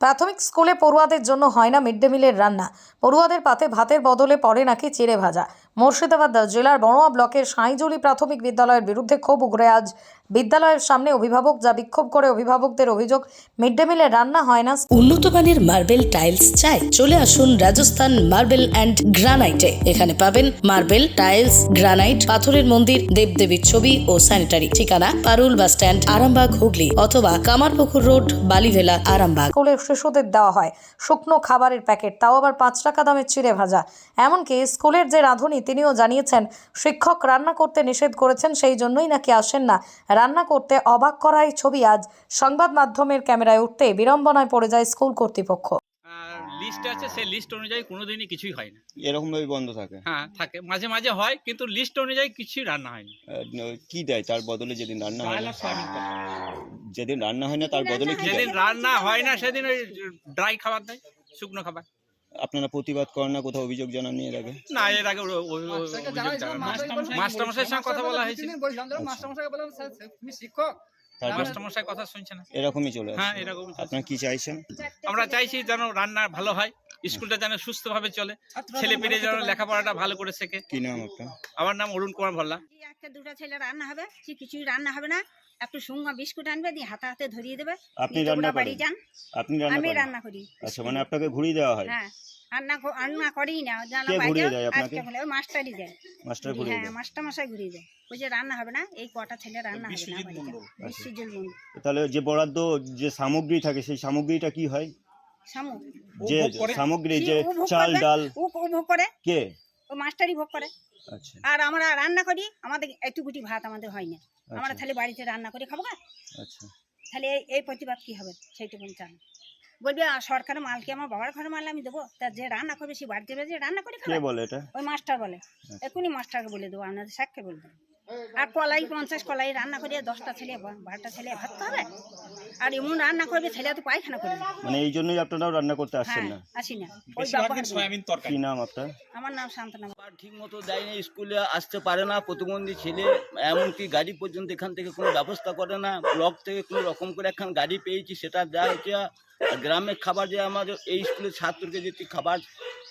প্রাথমিক স্কুলে পড়ুয়াদের জন্য হয় না মিড ডে মিলের রান্না। পড়ুয়াদের পাতে ভাতের বদলে পড়ে নাকি চিড়ে ভাজা। মুর্শিদাবাদ জেলার বড়োয়া ব্লকের সাঁইজলি প্রাথমিক বিদ্যালয়ের বিরুদ্ধে ক্ষোভ উগরে আজ বিদ্যালয়ের সামনে অভিভাবক যা বিক্ষোভ করে অভিভাবকদের অভিযোগ মিড ডে মিলে রান্না হয় না। উন্নত মানের মার্বেল টাইলস চাই। চলে আসুন রাজস্থান মার্বেল অ্যান্ড গ্রানাইটে। এখানে পাবেন মার্বেল টাইলস গ্রানাইট পাথরের মন্দির দেবদেবীর ছবি ও স্যানিটারি। ঠিকানা পারুল বাস স্ট্যান্ড আরামবাগ হুগলি অথবা কামারপুকুর রোড বালিভেলা আরামবাগ। স্কুলে শিশুদের দেওয়া হয়। শুকনো খাবারের প্যাকেট তাও আবার পাঁচ টাকা দামের চিড়ে ভাজা। এমনকি স্কুলের যে রাঁধুনি তিনিও জানিয়েছেন শিক্ষক রান্না করতে নিষেধ করেছেন সেই জন্যই নাকি আসেন না। রান্না করতে অবাক করাই ছবি আজ সংবাদ মাধ্যমের ক্যামেরায় উঠতে বিড়ম্বনায় পড়ে যায় স্কুল কর্তৃপক্ষ। লিস্ট আছে সেই লিস্ট অনুযায়ী কোনোদিনই কিছুই হয় না। এরকম ভাবে বন্ধ থাকে? হ্যাঁ থাকে। মাঝে মাঝে হয় কিন্তু লিস্ট অনুযায়ী কিছুই রান্না হয় না। কি দেয়? তার বদলে যেদিন রান্না হয় না? যেদিন রান্না হয় না তার বদলে কি যেদিন রান্না হয় না সেদিন ওই ড্রাই খাবার দেয় শুকনো খাবার। আপনারা প্রতিবাদ করেন না কোথাও অভিযোগ জানান এর আগে না এর আগে মাস্টারমশাইয়ের সঙ্গে কথা বলা হয়েছে মাস্টারমশাইকে বললাম স্যার তুমি শিক্ষক। মাস্টারমশাই কথা শুনছে না। এরকমই চলে হ্যাঁ এরকম আপনারা কি চাইছেন? আমরা চাইছি যেন রান্না ভালো হয়। স্কুলটা যেন সুস্থভাবে চলে। ছেলে পেলে যেন লেখাপড়াটা ভালো করে শেখে। কি নাম আপনার? আমার নাম অরুণ কুমার ভল্লা। একটা দুটো ছেলে রান্না হবে সে কিছুই রান্না হবে না। একটু সুঙ্গা বিস্কুট আনবে দিয়ে হাতে হাতে ধরিয়ে দেবে। আপনি রান্না বাড়ি যান। আপনি রান্না আমি রান্না করি। আচ্ছা মানে আপনাকে ঘুরিয়ে দেওয়া হয়? হ্যাঁ রান্না রান্না করি না জানা বাইরে ঘুরিয়ে দেয় আপনাকে? আজকে হলে মাস্টারই দেয়। মাস্টার ঘুরিয়ে হ্যাঁ দেয়। মাস্টার মশাই ঘুরিয়ে দেয়। ওই যে রান্না হবে না এই কটা ছেলে রান্না হবে না বিশ্বজিৎ বন্ধু তাহলে যে বরাদ্দ যে সামগ্রী থাকে সেই সামগ্রীটা কি হয়? যে সামগ্রী যে চাল ডাল। ও করে? কে? ও মাস্টারই ভোগ করে। আচ্ছা। আর আমরা রান্না করি আমাদের ভাত আমাদের হয় না। আমরা আচ্ছা তাহলে বাড়িতে রান্না করে খাব আচ্ছা। তাহলে এই- প্রতিবাদ কি হবে? সেইটুকু চান বলবি সরকারের মালকে আমার বাবার ঘরের মাল আমি দেবো? তা যে রান্না করবে সে বাড়িতে যে রান্না করে খাবে? বলে এটা? ওই মাস্টার বলে। এখনই মাস্টারকে বলে দেবো আপনাদের স্যারকে বলে দেবো। আর কলাই পঞ্চাশ কলাই রান্না করে দশটা ছেলে বারোটা ছেলে ভাত খাবে। আর এমন রান্না করবে ছেলে তো পায়খানা করবে। মানে এই জন্যই আপনারাও রান্না করতে আসছেন হ্যাঁ না। আসি না। কি নাম আপনার? আমার নাম শান্তনা। ঠিক মতো দেয় না স্কুলে আসতে পারে না প্রতিবন্ধী ছেলে এমনকি গাড়ি পর্যন্ত এখান থেকে কোনো ব্যবস্থা করে না ব্লক থেকে কোনো রকম করে একখান গাড়ি পেয়েছি সেটা দেওয়া হচ্ছে। আর গ্রামের খাবার যে আমাদের এই স্কুলের ছাত্রকে যদি খাবার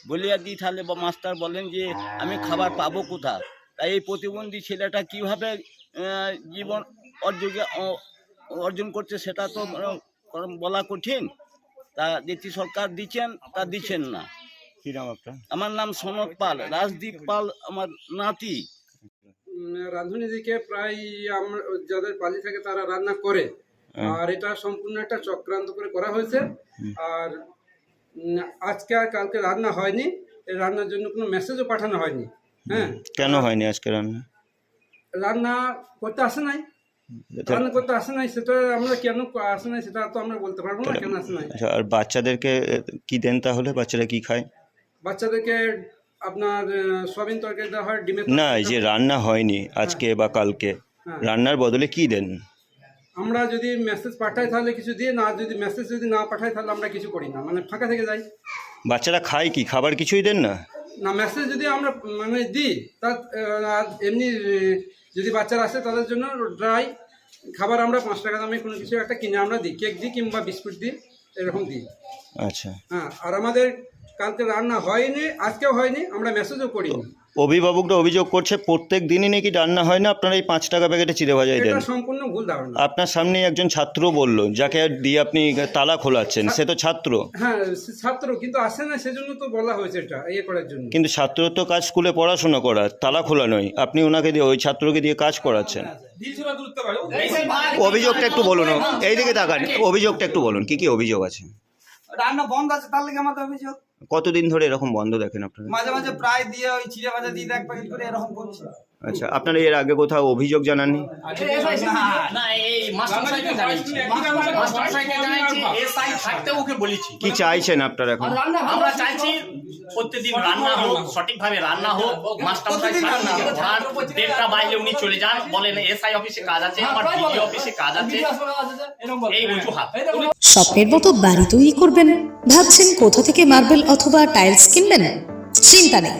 বলিয়া দিই তাহলে বা মাস্টার বলেন যে আমি খাবার পাবো কোথা তাই এই প্রতিবন্ধী ছেলেটা কীভাবে জীবন অর্জনে অর্জন করছে সেটা তো বলা কঠিন। তা যেটি সরকার দিচ্ছেন তা দিচ্ছেন না। কি নাম আপনার? আমার নাম সনক পাল রাজদীপ পাল আমার নাতি। রাঁধুনিদিকে প্রায় আমরা যাদের পালি থাকে তারা রান্না করে হ্যাঁ। আর এটা সম্পূর্ণ একটা চক্রান্ত করে করা হয়েছে। আর আজকে আর কালকে রান্না হয়নি এই রান্নার জন্য কোনো মেসেজও পাঠানো হয়নি। হ্যাঁ। কেন হয়নি আজকে রান্না? রান্না করতে আসে নাই। রান্না করতে আসে নাই সেটা আমরা কেন আসে নাই সেটা তো আমরা বলতে পারব না কেন আসে নাই। আচ্ছা আর বাচ্চাদেরকে কি দেন তাহলে? বাচ্চারা কি খায়? বাচ্চাদেরকে আপনার সয়াবিন তরকারি দেওয়া হয় ডিমের না এই যে রান্না হয়নি আজকে বা কালকে হ্যাঁ। রান্নার বদলে কি দেন? আমরা যদি মেসেজ পাঠাই তাহলে কিছু দিয়ে না যদি মেসেজ যদি না পাঠাই তাহলে আমরা কিছু করি না মানে ফাঁকা থেকে যাই। বাচ্চারা খায় কি? খাবার কিছুই দেন না? না মেসেজ যদি আমরা মানে দিই তা এমনি যদি বাচ্চারা আসে তাদের জন্য ড্রাই খাবার আমরা পাঁচ টাকা দামে কোনো কিছু একটা কিনে আমরা দিই। কেক দিই কিংবা বিস্কুট দিই এরকম দিই। আচ্ছা। হ্যাঁ আর আমাদের কালকে রান্না হয়নি আজকেও হয়নি আমরা মেসেজও করিনি। অভিভাবকরা অভিযোগ করছে প্রত্যেক দিনই নাকি রান্না হয় না আপনারা এই পাঁচ টাকা প্যাকেটে চিড়ে ভাজাই দেন এটা সম্পূর্ণ ভুল ধারণা। আপনার সামনে একজন ছাত্র বলল যাকে দিয়ে আপনি তালা খোলাচ্ছেন সে তো ছাত্র। হ্যাঁ ছাত্র কিন্তু আসে না সেজন্য তো বলা হয়েছে এটা ইয়ে করার জন্য। কিন্তু ছাত্র তো কাজ স্কুলে পড়াশোনা করা তালা খোলা নয়। আপনি ওনাকে দিয়ে ওই ছাত্রকে দিয়ে কাজ করাচ্ছেন। অভিযোগটা একটু বলুন এইদিকে তাকান অভিযোগটা একটু বলুন কি কি অভিযোগ আছে? রান্না বন্ধ আছে তার লেগে আমাদের অভিযোগ। কতদিন ধরে এরকম বন্ধ দেখেন আপনারা? মাঝে মাঝে প্রায় দিয়ে ওই চিড়ে ভাজা দিয়ে এক প্যাকেট করে এরকম করছে। আচ্ছা আপনারা এর আগে কোথাও অভিযোগ জানাননি? না এই মাস্টারমশাইকে জানিয়েছি। মাস্টারমশাইকে জানিয়েছি এসআই থাকতে ওকে বলেছি। কি চাইছেন আপনারা এখন? আমরা চাইছি প্রত্যেকদিন রান্না হোক সঠিকভাবে রান্না হোক পড়ান দেড়টা বাইরে উনি চলে যান বলেন এসআই অফিসে কাজ আছে আমার ডিডি অফিসে কাজ আছে। এই অজুহাত। স্বপ্নের মতো বাড়ি তৈরি করবেন? ভাবছেন কোথা থেকে মার্বেল অথবা টাইলস কিনবেন? চিন্তা নেই।